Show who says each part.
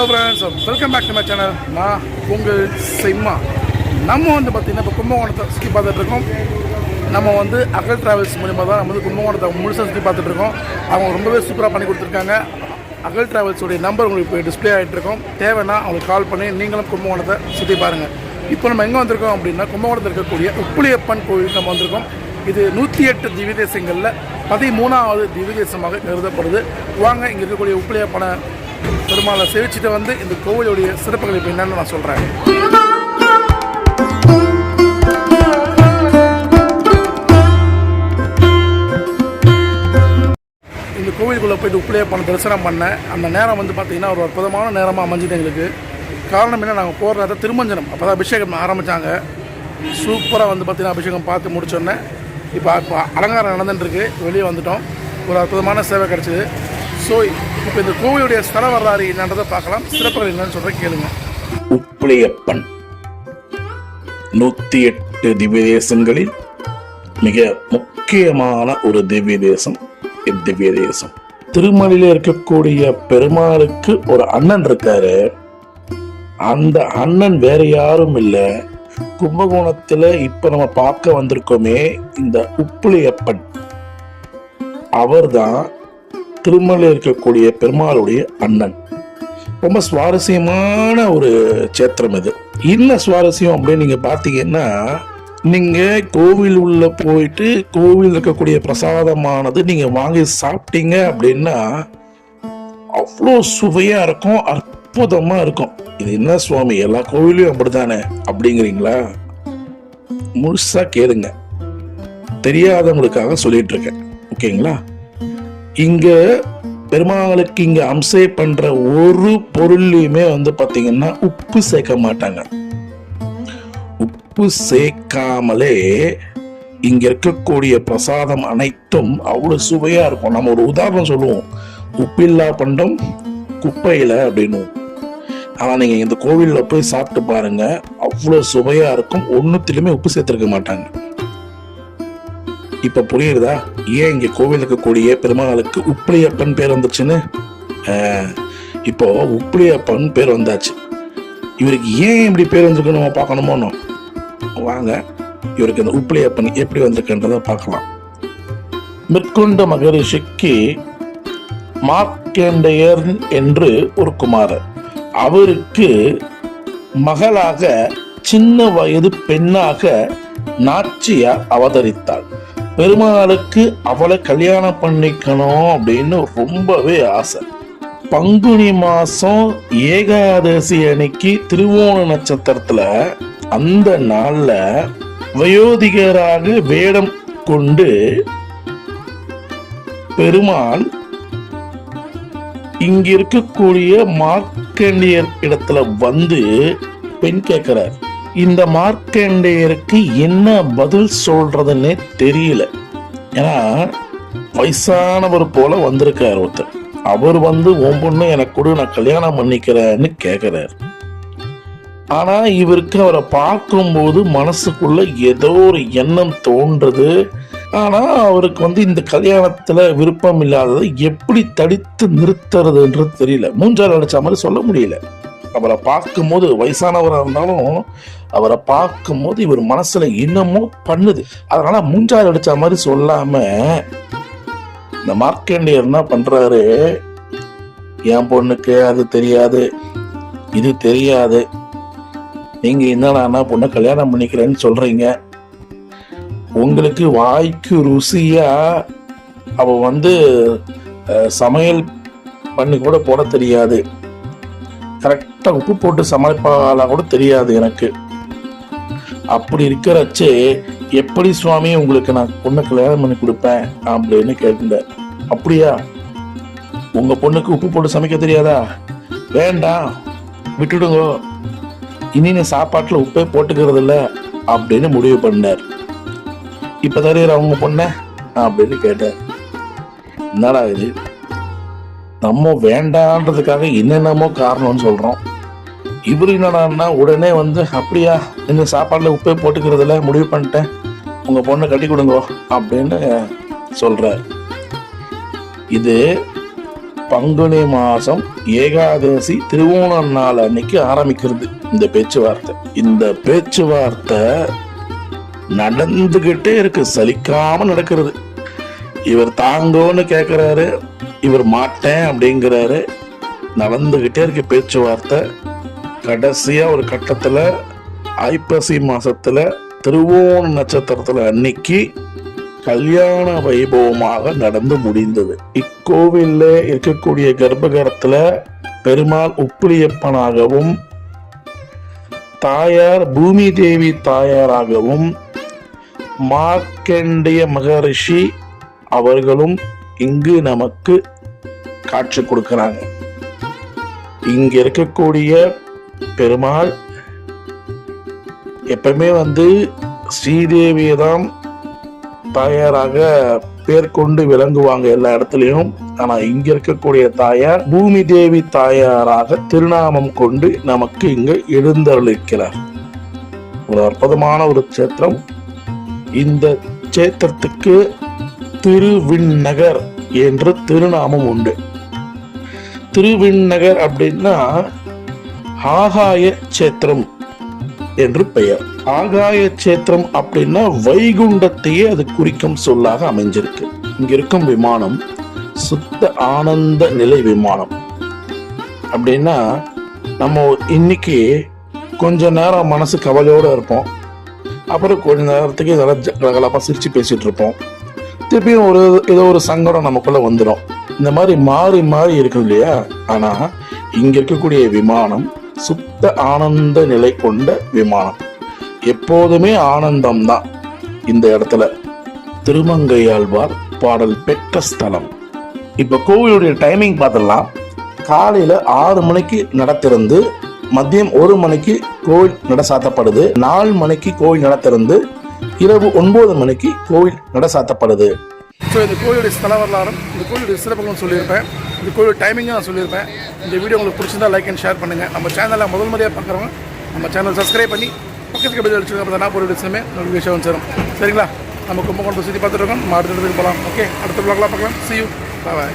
Speaker 1: Hello friends welcome back to my channel நான் உங்கள் சிம்மா நம்ம வந்து பார்த்திங்கன்னா இப்போ கும்பகோணத்தை சுற்றி பார்த்துட்ருக்கோம் நம்ம வந்து அகல் ட்ராவல்ஸ் மூலிமா தான் நம்ம வந்து கும்பகோணத்தை முழுசாக சுற்றி பார்த்துட்ருக்கோம் அவங்க ரொம்பவே சூப்பராக பண்ணி கொடுத்துருக்காங்க. அகல் ட்ராவல்ஸுடைய நம்பர் உங்களுக்கு இப்போ டிஸ்ப்ளே ஆகிட்டு இருக்கோம். தேவைன்னா அவங்களுக்கு கால் பண்ணி நீங்களும் கும்பகோணத்தை சுற்றி பாருங்கள் இப்போ நம்ம எங்கே வந்திருக்கோம் அப்படின்னா கும்பகோணத்தில் இருக்கக்கூடிய உப்புளியப்பன் கோவிலுக்கு நம்ம வந்திருக்கோம். இது நூற்றி எட்டு திவ்ய தேசங்களில் பதிமூணாவது திவ்ய தேசமாக கருதப்படுது. வாங்க இங்கே இருக்கக்கூடிய உப்புளியப்பனை பெருமாளை சேவிச்சுட்டு வந்து இந்த கோவிலுடைய சிறப்புகள் இப்போ என்னன்னு நான் சொல்கிறேன் இந்த கோவிலுக்குள்ளே போயிட்டு உப்புளியப்பனை தரிசனம் பண்ணேன் அந்த நேரம் வந்து பார்த்திங்கன்னா ஒரு அற்புதமான நேரமாக அமைஞ்சுது எங்களுக்கு. காரணம் என்ன நாங்கள் போகிற நேரத்தில் திருமஞ்சனம் அப்போ தான் அபிஷேகம் ஆரம்பித்தாங்க சூப்பராக வந்து பார்த்திங்கன்னா அபிஷேகம் பார்த்து முடிச்சோன்னே இப்போ இப்போ அலங்காரம் நடந்துட்டுருக்கு வெளியே வந்துட்டோம். ஒரு அற்புதமான சேவை கிடச்சிது. ஸோ இப்போ இந்த கோவிலுடைய ஸ்தல வரலாறு என்னன்றதை பார்க்கலாம். சிறப்புகள் என்னன்னு சொல்ற கேளுங்க.
Speaker 2: உப்பிளையப்பன் நூத்தி எட்டு திவ்ய தேசங்களில் மிக முக்கியமான ஒரு திவ்ய தேசம் இத்திவ்ய தேசம் திருமலையில இருக்கக்கூடிய பெருமாளுக்கு ஒரு அண்ணன் இருக்காரு. அந்த அண்ணன் வேற யாரும் இல்லை. கும்பகோணத்துல இப்ப நம்ம பார்க்க வந்திருக்கோமே இந்த உப்புளியப்பன் அவர்தான் திருமலையில் இருக்கக்கூடிய பெருமாளுடைய அண்ணன். ரொம்ப சுவாரஸ்யமான ஒரு சேத்திரம் இது. என்ன சுவாரஸ்யம் அப்படின்னு நீங்க பாத்தீங்கன்னா நீங்க கோவில் உள்ள போயிட்டு கோவில் இருக்கக்கூடிய பிரசாதமானது நீங்க வாங்கி சாப்பிட்டீங்க அப்படின்னா அவ்வளோ சுவையா இருக்கும் அற்புதமா இருக்கும். இது என்ன சுவாமி எல்லா கோவிலையும் அப்படித்தானே? அப்படிங்கிறீங்களா? முழுசா கேளுங்க. தெரியாதவங்களுக்காக சொல்லிட்டு இருக்கேன். ஓகேங்களா? இங்கே பெருமாளுக்கு இங்கே அம்சை பண்ணுற ஒரு பொருள்லையுமே வந்து பார்த்திங்கன்னா உப்பு சேர்க்க மாட்டாங்க. உப்பு சேர்க்காமலே இங்கே இருக்கக்கூடிய பிரசாதம் அனைத்தும் அவ்வளோ சுவையாக இருக்கும். நம்ம ஒரு உதாரணம் சொல்லுவோம். உப்பில்லா பண்டம் குப்பையில் அப்படின்னு ஆனால் நீங்கள் இந்த கோவிலில் போய் சாப்பிட்டு பாருங்க. அவ்வளோ சுவையாக இருக்கும். ஒன்றுத்திலுமே உப்பு சேர்த்துருக்க மாட்டாங்க. இப்ப புரியுறதா ஏன் இங்க கோவிலுக்கு கூடிய பெருமாளுக்கு உப்பிலியப்பன் பேர் வந்துச்சுன்னு ஆஹ், இப்போ உப்பிலியப்பன் பேர் வந்தாச்சு. இவருக்கு ஏன் இப்படி பேர் வந்திருக்கு நம்ம பார்க்கணுமோனோ? வாங்க இவருக்கு இந்த உப்பிலியப்பன் எப்படி வந்திருக்குன்றத பார்க்கலாம். மேற்கொண்ட மகரிஷிக்கு மார்க்கேண்டையர் என்று ஒரு குமாரர். அவருக்கு மகளாக சின்ன வயது பெண்ணாக நாச்சியா அவதரித்தாள் பெருமாளுக்கு அவளை கல்யாணம் பண்ணிக்கணும் அப்படின்னு ரொம்பவே ஆசை. பங்குனி மாதம் ஏகாதசி அன்னைக்கு திருவோண நட்சத்திரத்தில் அந்த நாளில் வயோதிகராக வேடம் கொண்டு பெருமாள் இங்க இருக்கக்கூடிய மார்க்கண்டியர் இடத்துல வந்து பெண் கேட்கிறார் இந்த மார்க்கண்டேயருக்கு என்ன பதில் சொல்றதுன்னே தெரியல. ஏன்னா வயசானவர் போல வந்திருக்கார் ஒருத்தர். அவர் வந்து உன் பொண்ணு எனக்கு கொடு நான் கல்யாணம் பண்ணிக்கிறேன்னு கேட்கிறார் ஆனா இவருக்கு அவரை பார்க்கும்போது மனசுக்குள்ள ஏதோ ஒரு எண்ணம் தோன்றுது. ஆனா அவருக்கு வந்து இந்த கல்யாணத்துல விருப்பம் இல்லாததை எப்படி தடுத்து நிறுத்துறதுன்றது தெரியல. மூஞ்சால் அடிச்ச மாதிரி சொல்ல முடியல. அவரை பார்க்கும்போது வயசானவராக இருந்தாலும் அவரை பார்க்கும்போது இவர் மனசுல இன்னமும் பண்ணுது. அதனால் மூஞ்சாறு அடித்த மாதிரி சொல்லாமல் இந்த மார்க்கேண்டியர் என்ன பண்ணுறாரு என் பொண்ணுக்கு அது தெரியாது இது தெரியாது. நீங்க நான் பொண்ணை கல்யாணம் பண்ணிக்கிறேன்னு சொல்கிறீங்க உங்களுக்கு வாய்க்கு ருசியாக அவ வந்து சமையல் பண்ணி கூட போட தெரியாது. கரெக்டாக உப்பு போட்டு சமைப்பாளா கூட தெரியாது எனக்கு. அப்படி இருக்கிறச்சே எப்படி சுவாமி உங்களுக்கு நான் பொண்ணை கல்யாணம் பண்ணி கொடுப்பேன் அப்படின்னு கேட்டார் அப்படியா? உங்க பொண்ணுக்கு உப்பு போட்டு சமைக்க தெரியாதா? வேண்டாம் விட்டுடுங்க. இனி நீ உப்பே போட்டுக்கிறது இல்லை அப்படின்னு முடிவு பண்ணார். இப்போ தருகிற அவங்க பொண்ணை அப்படின்னு கேட்டார். என்னடா இது? நம்ம வேண்டான்றதுக்காக என்னென்னமோ காரணம்னு சொல்றோம். இவரு என்னடான்னா உடனே வந்து அப்படியா இந்த சாப்பாடுல உப்பே போட்டுக்கிறதுல முடிவு பண்ணிட்டேன். உங்க பொண்ணை கட்டி கொடுங்க அப்படின்னு சொல்கிறார் இது பங்குனி மாசம் ஏகாதசி திருவோணம் நாள் அன்னைக்கு ஆரம்பிக்கிறது இந்த பேச்சுவார்த்தை. இந்த பேச்சுவார்த்தை நடந்துகிட்டே இருக்கு சலிக்காம நடக்கிறது. இவர் தாங்கோன்னு கேட்குறாரு இவர் மாட்டேன் அப்படிங்கிறாரு. நடந்துகிட்டே இருக்க பேச்சுவார்த்தை. கடைசியாக ஒரு கட்டத்தில் ஐப்பசி மாதத்தில் திருவோண நட்சத்திரத்தில் அன்னைக்கு கல்யாண வைபவமாக நடந்து முடிந்தது. இக்கோவிலில் இருக்கக்கூடிய கர்ப்பகரத்தில் பெருமாள் உப்பிலியப்பனாகவும் தாயார் பூமி தேவி தாயாராகவும் மார்க்கண்டிய மகரிஷி அவர்களும் இங்கு நமக்கு காட்சி கொடுக்கிறாங்க. இங்க இருக்கக்கூடிய பெருமாள் எப்பவுமே வந்து ஸ்ரீதேவியை தான் தாயாராக பேர் கொண்டு விளங்குவாங்க எல்லா இடத்துலயும். ஆனா இங்க இருக்கக்கூடிய தாயார் பூமி தேவி தாயாராக திருநாமம் கொண்டு நமக்கு இங்கு எழுந்தருளிருக்கிறார் ஒரு அற்புதமான ஒரு சேத்திரம் இந்த சேத்திரத்துக்கு திருவிண்ணகர் என்று திருநாமம் உண்டு. திருவிண்ணகர் அப்படின்னா ஆகாய சேத்திரம் என்று பெயர். ஆகாய சேத்திரம் அப்படின்னா வைகுண்டத்தையே அது குறிக்கும் சொல்லாக அமைஞ்சிருக்கு. இங்க இருக்கும் விமானம் சுத்த ஆனந்த நிலை விமானம். அப்படின்னா நம்ம இன்னைக்கு கொஞ்ச நேரம் மனசு கவலையோட இருப்போம். அப்புறம் கொஞ்ச நேரத்துக்கு நல்லா கலகலப்பாக சிரிச்சு பேசிட்டு இருப்போம். திருப்பியும் ஒரு ஏதோ ஒரு சங்கடம் நமக்குள்ள வந்துடும் இந்த மாதிரி மாறி மாறி இருக்கும் இல்லையா? ஆனா இங்க இருக்கக்கூடிய விமானம் சுத்த ஆனந்த நிலை கொண்ட விமானம். எப்போதுமே ஆனந்தம் தான் இந்த இடத்துல. திருமங்கையாழ்வார் பாடல் பெற்ற ஸ்தலம். இப்ப கோவிலுடைய டைமிங் பார்த்துடலாம். காலையில ஆறு மணிக்கு நட திறந்து மதியம் ஒரு மணிக்கு கோவில் நட சாத்தப்படுது. நாலு மணிக்கு கோவில் நட திறந்து இரவு ஒன்பது மணிக்கு கோவில் நட சாத்தப்படுது
Speaker 1: ஸோ இந்த கோயிலுடைய ஸ்தல வரலாறும் இந்த கோயிலுடைய சிறப்புகளும் சொல்லியிருப்பேன். இந்த கோயிலுடைய டைமிங்கும் நான் சொல்லியிருப்பேன். இந்த வீடியோ உங்களுக்கு பிடிச்சிருந்தா லைக் அண்ட் ஷேர் பண்ணுங்கள் நம்ம சேனலில் முதல் முறையாக பார்க்குறவங்க நம்ம சேனல் சப்ஸ்கிரைப் பண்ணி பக்கத்துக்கு பதில் அடிச்சுருங்க. அப்போ நான் பொருள் விஷயமே நோட்டிஃபிகேஷன் சேரும். சரிங்களா? நம்ம கும்பகோணத்தை சுற்றி பார்த்துட்டு இருக்கோம். நம்ம அடுத்த இடத்துக்கு போகலாம். ஓகே அடுத்த பிளாக்லாம் பார்க்கலாம். C you bye